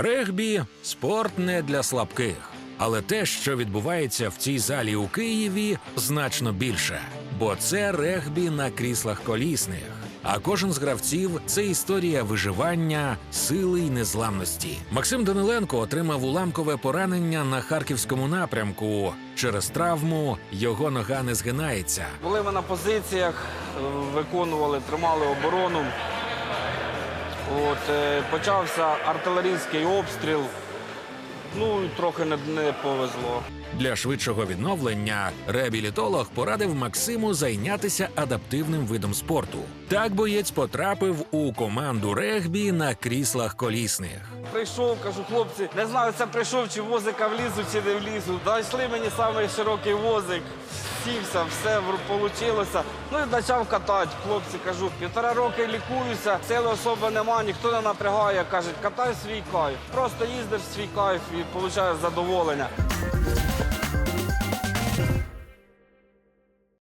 Регбі спорт не для слабких. Але те, що відбувається в цій залі у Києві, значно більше, бо це регбі на кріслах колісних. А кожен з гравців це історія виживання, сили й незламності. Максим Даниленко отримав уламкове поранення на харківському напрямку. Через травму його нога не згинається. Були ми на позиціях, е, виконували, тримали оборону. От, е, почався артилерійський обстріл. Ну, і трохи не, не повезло. Для швидшого відновлення реабілітолог порадив Максиму зайнятися адаптивним видом спорту. Так боєць потрапив у команду регбі на кріслах колісних. Прийшов, кажу, хлопці, не знаю, це прийшов, чи возика влізу, чи не влізу. Дайшли мені самий широкий возик, сівся, все вийшло. Ну і почав катати. Хлопці, кажу, півтора роки лікуюся, сили особи нема, ніхто не напрягає. Кажуть, катай свій кайф. Просто їздиш свій кайф і отримуєш задоволення.